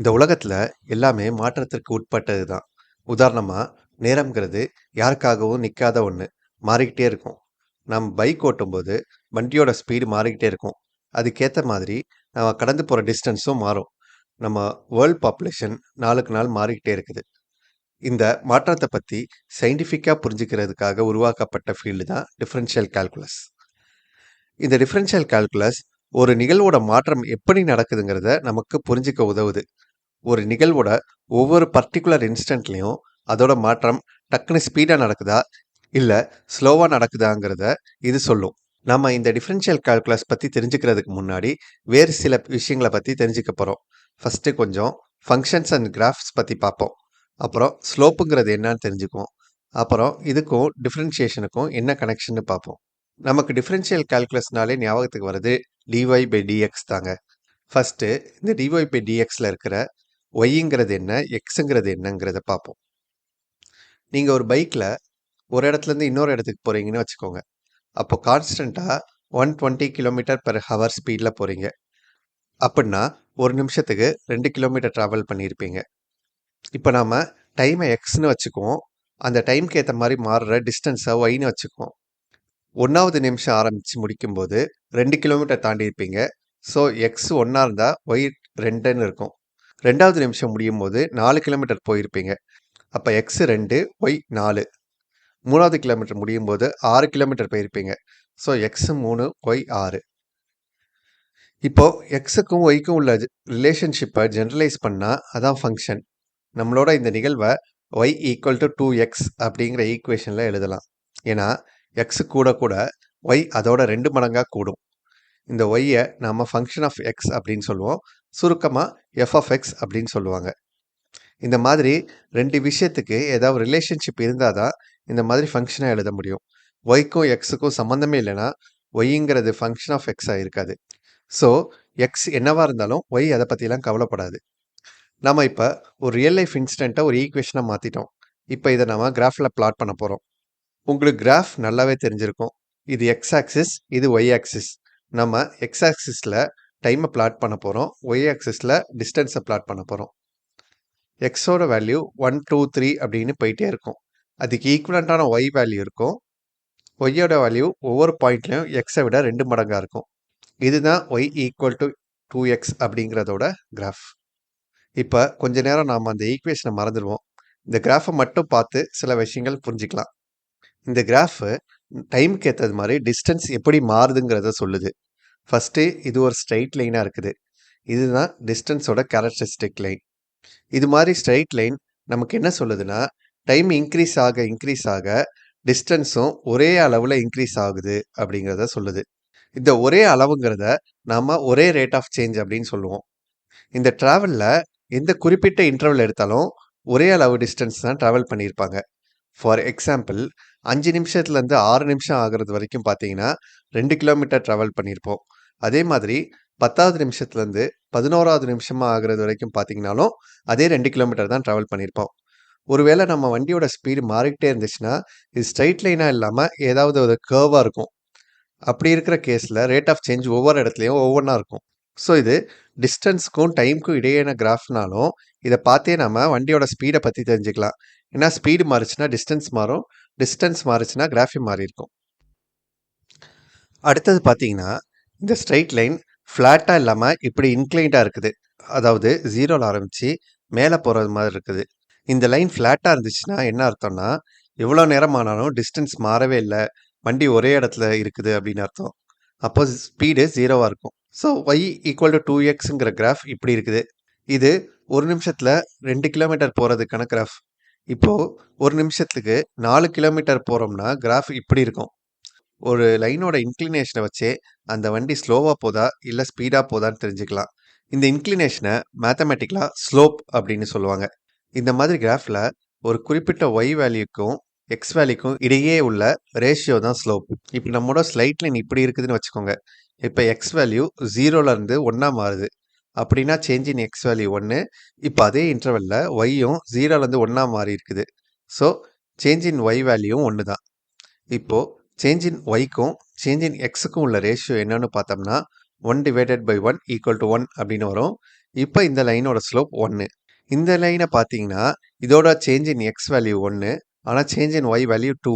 இந்த உலகத்தில் எல்லாமே மாற்றத்திற்கு உட்பட்டது தான். உதாரணமாக நேரம்ங்கிறது யாருக்காகவும் நிற்காத ஒன்று மாறிக்கிட்டே இருக்கும். நம்ம பைக் ஓட்டும்போது வண்டியோட ஸ்பீடு மாறிக்கிட்டே இருக்கும். அதுக்கேற்ற மாதிரி நம்ம கடந்து போகிற டிஸ்டன்ஸும் மாறும். நம்ம வேர்ல்ட் பாப்புலேஷன் நாளுக்கு நாள் மாறிக்கிட்டே இருக்குது. இந்த மாற்றத்தை பற்றி சயின்டிஃபிக்காக புரிஞ்சுக்கிறதுக்காக உருவாக்கப்பட்ட ஃபீல்டு தான் டிஃப்ரென்ஷியல் கால்குலஸ். இந்த டிஃப்ரென்ஷியல் கால்குலஸ் ஒரு நிகழ்வோட மாற்றம் எப்படி நடக்குதுங்கிறத நமக்கு புரிஞ்சுக்க உதவுது. ஒரு நிகழ்வோட ஒவ்வொரு பர்ட்டிகுலர் இன்ஸ்டன்ட்லேயும் அதோட மாற்றம் டக்குனு ஸ்பீடாக நடக்குதா, இல்லை ஸ்லோவாக நடக்குதாங்கிறத இது சொல்லும். நம்ம இந்த டிஃப்ரென்ஷியல் கால்குலஸ் பற்றி தெரிஞ்சுக்கிறதுக்கு முன்னாடி வேறு சில விஷயங்கள பற்றி தெரிஞ்சுக்க போகிறோம் ஃபர்ஸ்ட்டு கொஞ்சம் ஃபங்க்ஷன்ஸ் அண்ட் கிராஃப்ஸ் பற்றி பார்ப்போம். அப்புறம் ஸ்லோப்புங்கிறது என்னன்னு தெரிஞ்சுக்குவோம். அப்புறம் இதுக்கும் டிஃப்ரென்ஷியேஷனுக்கும் என்ன கனெக்ஷன்னு பார்ப்போம். நமக்கு டிஃப்ரென்ஷியல் கால்குலஸ்னாலே ஞாபகத்துக்கு வருது d y by d x தாங்க. ஃபஸ்ட்டு இந்த டிஒய் பை டிஎக்ஸில் இருக்கிற ஒய்ங்கிறது என்ன, எக்ஸுங்கிறது என்னங்கிறத பார்ப்போம். நீங்கள் ஒரு பைக்கில் ஒரு இடத்துலேருந்து இன்னொரு இடத்துக்கு போகிறீங்கன்னு வச்சுக்கோங்க. அப்போ கான்ஸ்டன்ட்டாக one twenty kilometre per hour ஸ்பீடில் போகிறீங்க அப்படின்னா ஒரு நிமிஷத்துக்கு ரெண்டு கிலோமீட்டர் ட்ராவல் பண்ணியிருப்பீங்க. இப்போ நாம் டைமை எக்ஸ்ன்னு வச்சுக்குவோம். அந்த டைம்க்கு ஏற்ற மாதிரி மாறுற டிஸ்டன்ஸை ஒய்ன்னு வச்சுக்குவோம். ஒன்றாவது நிமிஷம் ஆரம்பித்து முடிக்கும்போது ரெண்டு கிலோமீட்டர் தாண்டியிருப்பீங்க. ஸோ எக்ஸ் ஒன்றா இருந்தால் ஒய் ரெண்டுன்னு இருக்கும். ரெண்டாவது நிமிஷம் முடியும் போது நாலு கிலோமீட்டர் போயிருப்பீங்க. அப்போ எக்ஸ் ரெண்டு ஒய் 4. 3வது கிலோமீட்டர் முடியும் போது ஆறு கிலோமீட்டர் போயிருப்பீங்க. ஸோ எக்ஸ் மூணு ஒய் ஆறு இப்போ எக்ஸுக்கும் ஒய்க்கும் உள்ள ரிலேஷன்ஷிப்பை ஜென்ரலைஸ் பண்ணால் அதான் ஃபங்க்ஷன் நம்மளோட இந்த நிகழ்வை ஒய் ஈக்குவல் டூ எக்ஸ் அப்படிங்கிற ஈக்குவேஷனில் எழுதலாம். ஏன்னா எக்ஸ் கூட கூட ஒய் அதோட ரெண்டு மடங்காக கூடும். இந்த ஒய்யை நாம் ஃபங்க்ஷன் ஆஃப் எக்ஸ் அப்படின்னு சொல்லுவோம். சுருக்கமாக எஃப்எஃப்எக்ஸ் அப்படின்னு சொல்லுவாங்க. இந்த மாதிரி ரெண்டு விஷயத்துக்கு ஏதாவது ரிலேஷன்ஷிப் இருந்தால் தான் இந்த மாதிரி ஃபங்க்ஷனாக எழுத முடியும். ஒய்க்கும் எக்ஸுக்கும் சம்மந்தமே இல்லைன்னா ஒய்ங்கிறது ஃபங்க்ஷன் ஆஃப் எக்ஸாக இருக்காது. ஸோ எக்ஸ் என்னவாக இருந்தாலும் ஒய் அதை பற்றிலாம் கவலைப்படாது. நம்ம இப்போ ஒரு ரியல் லைஃப் இன்சிடென்ட்ட ஒரு ஈக்குவேஷனாக மாற்றிட்டோம் இப்போ இதை நம்ம கிராஃபில் பிளாட் பண்ண போகிறோம் உங்களுக்கு கிராஃப் நல்லாவே தெரிஞ்சிருக்கும். இது எக்ஸ் ஆக்சிஸ், இது ஒய் ஆக்சிஸ். நம்ம எக்ஸ் ஆக்சிஸில் டைமை பிளாட் பண்ண போகிறோம் ஒய் ஆக்சிஸில் டிஸ்டன்ஸை பிளாட் பண்ண போகிறோம் எக்ஸோட வேல்யூ 1, 2, 3 அப்படின்னு போயிட்டே இருக்கும். அதுக்கு ஈக்குவலண்ட்டான ஒய் வேல்யூ இருக்கும். ஒய்யோட வேல்யூ ஒவ்வொரு பாயிண்ட்லையும் எக்ஸை விட ரெண்டு மடங்காக இருக்கும். இதுதான் ஒய் ஈக்குவல் டூ எக்ஸ் அப்படிங்கிறதோட கிராஃப். இப்போ கொஞ்ச நேரம் நாம் அந்த ஈக்குவேஷனை மறந்துடுவோம் இந்த கிராஃபை மட்டும் பார்த்து சில விஷயங்கள் புரிஞ்சுக்கலாம். இந்த கிராஃபு டைம்க்கு ஏற்றது மாதிரி டிஸ்டன்ஸ் எப்படி மாறுதுங்கிறத சொல்லுது. ஃபஸ்ட்டு இது ஒரு ஸ்ட்ரெய்ட் லைனாக இருக்குது. இதுதான் டிஸ்டன்ஸோட கேரக்டரிஸ்டிக் லைன். இது மாதிரி ஸ்ட்ரைட் லைன் நமக்கு என்ன சொல்லுதுன்னா, டைம் இன்க்ரீஸ் ஆக இன்க்ரீஸ் ஆக டிஸ்டன்ஸும் ஒரே அளவில் இன்க்ரீஸ் ஆகுது அப்படிங்கிறத சொல்லுது. இந்த ஒரே அளவுங்கிறத நாம் ஒரே ரேட் ஆஃப் சேஞ்ச் அப்படின்னு சொல்லுவோம். இந்த ட்ராவலில் எந்த குறிப்பிட்ட இன்டர்வல் எடுத்தாலும் ஒரே அளவு டிஸ்டன்ஸ் தான் ட்ராவல் பண்ணியிருப்பாங்க. ஃபார் எக்ஸாம்பிள் அஞ்சு நிமிஷத்துலேருந்து ஆறு நிமிஷம் ஆகிறது வரைக்கும் பார்த்தீங்கன்னா ரெண்டு கிலோமீட்டர் ட்ராவல் பண்ணியிருப்போம். அதே மாதிரி 10வது நிமிஷத்துலேருந்து 11வது நிமிஷமா ஆகுறது வரைக்கும் பார்த்தீங்கனாலும் அதே ரெண்டு கிலோமீட்டர் தான் ட்ராவல் பண்ணியிருப்போம். ஒருவேளை நம்ம வண்டியோட ஸ்பீடு மாறிக்கிட்டே இருந்துச்சுன்னா, இது ஸ்ட்ரைட் லைனாக இல்லாமல் ஏதாவது ஒரு கேர்வாக இருக்கும். அப்படி இருக்கிற கேஸில் ரேட் ஆஃப் சேஞ்ச் ஒவ்வொரு இடத்துலையும் ஒவ்வொன்றா இருக்கும். ஸோ இது டிஸ்டன்ஸ்க்கும் டைம்க்கும் இடையேன கிராஃப்னாலும் இதை பார்த்தே நம்ம வண்டியோட ஸ்பீடை பற்றி தெரிஞ்சுக்கலாம். ஏன்னா ஸ்பீடு மாறுச்சுன்னா டிஸ்டன்ஸ் மாறும். டிஸ்டன்ஸ் மாறுச்சுன்னா கிராஃபே மாறியிருக்கும். அடுத்தது பார்த்தீங்கன்னா, இந்த ஸ்ட்ரைட் லைன் ஃப்ளாட்டாக இல்லாமல் இப்படி இன்க்ளைண்டாக இருக்குது. அதாவது ஜீரோவில் ஆரம்பித்து மேலே போகிறது மாதிரி இருக்குது. இந்த லைன் ஃப்ளாட்டாக இருந்துச்சுன்னா என்ன அர்த்தம்னா, எவ்வளோ நேரம் ஆனாலும் டிஸ்டன்ஸ் மாறவே இல்லை வண்டி ஒரே இடத்துல இருக்குது அப்படின்னு அர்த்தம். அப்போ ஸ்பீடு ஜீரோவாக இருக்கும். ஸோ ஒய் ஈக்குவல் டூ எக்ஸுங்கிற கிராஃப் இப்படி இருக்குது. இது ஒரு நிமிஷத்தில் ரெண்டு கிலோமீட்டர் போகிறதுக்கான கிராஃப். இப்போது ஒரு நிமிஷத்துக்கு நாலு கிலோமீட்டர் போகிறோம்னா கிராஃப் இப்படி இருக்கும். ஒரு லைனோட இன்க்ளினேஷனை வச்சே அந்த வண்டி ஸ்லோவாக போதா, இல்லை ஸ்பீடாக போதான்னு தெரிஞ்சுக்கலாம். இந்த இன்க்ளினேஷனை மேத்தமெட்டிக்கலாக ஸ்லோப் அப்படின்னு சொல்லுவாங்க. இந்த மாதிரி கிராஃபில் ஒரு குறிப்பிட்ட ஒய் வேல்யூக்கும், எக்ஸ் வேல்யூக்கும் இடையே உள்ள ரேஷியோ தான் ஸ்லோப். இப்போ நம்மளோட ஸ்லைட்லைன் லைன் இப்படி இருக்குதுன்னு வச்சுக்கோங்க. இப்போ எக்ஸ் வேல்யூ ஜீரோலேருந்து ஒன்றா மாறுது. அப்படின்னா சேஞ்ச் இன் எக்ஸ் வேல்யூ ஒன்று இப்போ அதே இன்டர்வல்ல ஒய்யும் ஜீரோலேருந்து ஒன்றா மாறி இருக்குது. ஸோ சேஞ்ச் இன் ஒய் வேல்யூவும் ஒன்று தான். இப்போது சேஞ்ச் இன் ஒய்க்கும், சேஞ்ச் இன் எக்ஸுக்கும் உள்ள ரேஷியோ என்னன்னு பார்த்தோம்னா one divided by one equal to one அப்படின்னு வரும். இப்போ இந்த லைனோட ஸ்லோப் ஒன்று இந்த லைனை பார்த்தீங்கன்னா இதோட சேஞ்ச் இன் எக்ஸ் வேல்யூ ஒன்று ஆனால் change in y value two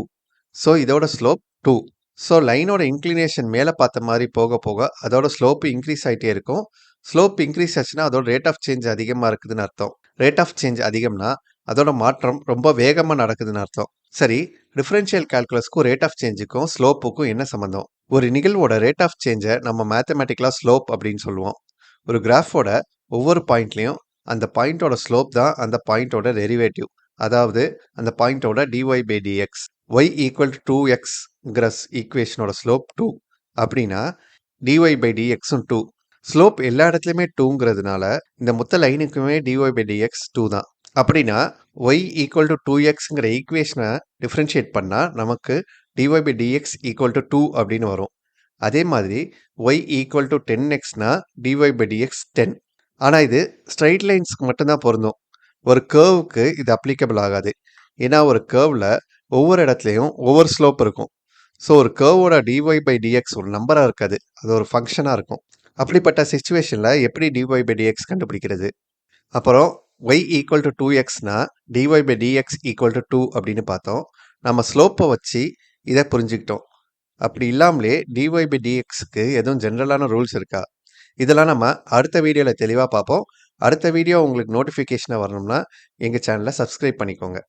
so இதோட ஸ்லோப் டூ ஸோ லைனோட இன்க்ளினேஷன் மேலே பார்த்த மாதிரி போக போக அதோட ஸ்லோப் இன்க்ரீஸ் ஆகிட்டே இருக்கும். ஸ்லோப் இன்க்ரீஸ் ஆச்சுன்னா அதோட ரேட் ஆஃப் சேஞ்ச் அதிகமாக இருக்குதுன்னு அர்த்தம். ரேட் ஆஃப் சேஞ்ச் அதிகம்னா அதோட மாற்றம் ரொம்ப வேகமாக நடக்குதுன்னு அர்த்தம். சரி டிஃபரன்ஷியல் கால்குலஸ்க்கும் ரேட் ஆஃப் சேஞ்சுக்கும் ஸ்லோப்புக்கும் என்ன சம்மந்தம் ஒரு நிகழ்வோட ரேட் ஆஃப் சேஞ்சை நம்ம மேத்தமெட்டிக்கலாக ஸ்லோப் அப்படின்னு சொல்லுவோம். ஒரு கிராஃபோட ஒவ்வொரு பாயிண்ட்லேயும் அந்த பாயிண்டோட ஸ்லோப் தான் அந்த பாயிண்டோட டெரிவேட்டிவ் அதாவது அந்த பாயிண்டோட d y by d x y equal to எக்ஸ்ங்கிற ஈக்குவேஷனோட ஸ்லோப் டூ அப்படின்னா டிஒய் பை டிஎக்ஸும் டூ ஸ்லோப் எல்லா இடத்துலையுமே டூங்கிறதுனால இந்த மொத்த லைனுக்குமே d y by d x two தான். அப்படின்னா ஒய் ஈக்குவல் டு டூ எக்ஸுங்கிற ஈக்குவேஷனை டிஃப்ரென்ஷியேட் பண்ணால் நமக்கு d y by d x equal to two அப்படின்னு வரும். அதே மாதிரி Y equal to ten எக்ஸ்னா d y by d x ten ஆனால் இது ஸ்ட்ரைட் லைன்ஸ்க்கு மட்டும்தான் பொருந்தும். ஒரு கேர்வுக்கு இது அப்ளிகபிள் ஆகாது. ஏன்னா ஒரு கேர்வில் ஒவ்வொரு இடத்துலையும் ஒவ்வொரு ஸ்லோப் இருக்கும். ஸோ ஒரு கேர்வோட டிஒய் பை டிஎக்ஸ் ஒரு நம்பராக இருக்காது. அது ஒரு ஃபங்க்ஷனாக இருக்கும். அப்படிப்பட்ட சுச்சுவேஷனில் எப்படி டிஒய் பை டிஎக்ஸ் கண்டுபிடிக்கிறது? அப்புறம் y equal to two எக்ஸ்னா d y by d x equal to two அப்படின்னு பார்த்தோம். நம்ம ஸ்லோப்பை வச்சு இதை புரிஞ்சுக்கிட்டோம். அப்படி இல்லாமலே டிஒய் பை டிஎக்ஸுக்கு எதுவும் ஜென்ரலான ரூல்ஸ் இருக்கா? இதெல்லாம் நம்ம அடுத்த வீடியோவில் தெளிவாக பார்ப்போம். அடுத்த வீடியோ உங்களுக்கு நோட்டிஃபிகேஷனாக வரணும்னா எங்கள் சேனலை சப்ஸ்கிரைப் பண்ணிக்கோங்க.